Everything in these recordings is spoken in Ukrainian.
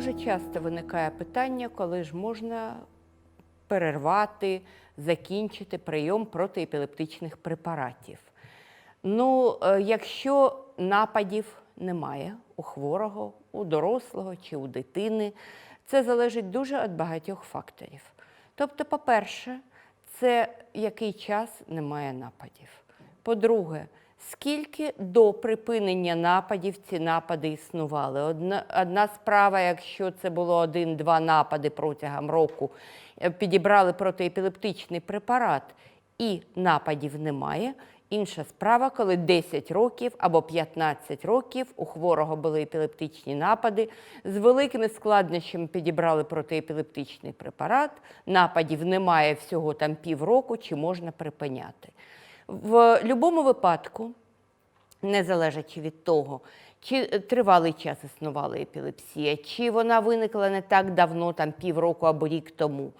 Дуже часто виникає питання, коли ж можна перервати, закінчити прийом протиепілептичних препаратів. Ну, е, якщо нападів немає у хворого, у дорослого чи у дитини, це залежить дуже від багатьох факторів. Тобто, по-перше, це який час немає нападів. По-друге, скільки до припинення нападів ці напади існували. Одна, одна справа, якщо це було один-два напади протягом року, е, підібрали протиепілептичний препарат і нападів немає. Інша справа, коли 10 років або 15 років у хворого були епілептичні напади, з великими складнощами підібрали протиепілептичний препарат, нападів немає всього там півроку, чи можна припиняти. В будь-якому випадку, незалежачи від того, чи тривалий час існувала епілепсія, чи вона виникла не так давно, там півроку або рік тому,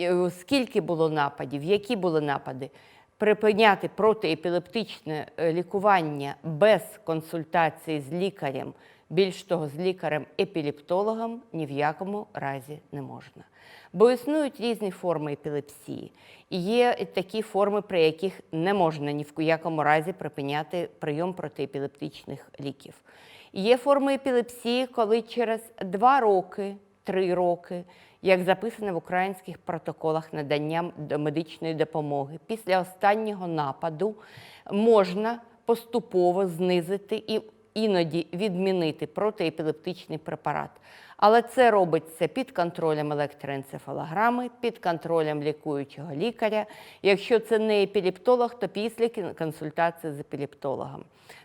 е, скільки було нападів, які були напади, припиняти протиепілептичне е, лікування без консультації з лікарем, більш того, з лікарем-епілептологом ні в якому разі не можна. Бо існують різні форми епілепсії. І є такі форми, при яких не можна ні в якому разі припиняти прийом протиепілептичних ліків. Є форми епілепсії, коли через 2 роки, 3 роки, як записано в українських протоколах надання медичної допомоги, після останнього нападу можна поступово знизити і іноді відмінити протиепілептичний препарат. Але це робиться під контролем електроенцефалограми, під контролем лікуючого лікаря. Якщо це не епілептолог, то після консультації з епілептологом.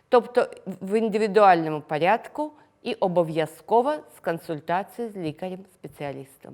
Тобто в індивідуальному порядку і обов'язково з консультацією з лікарем-спеціалістом.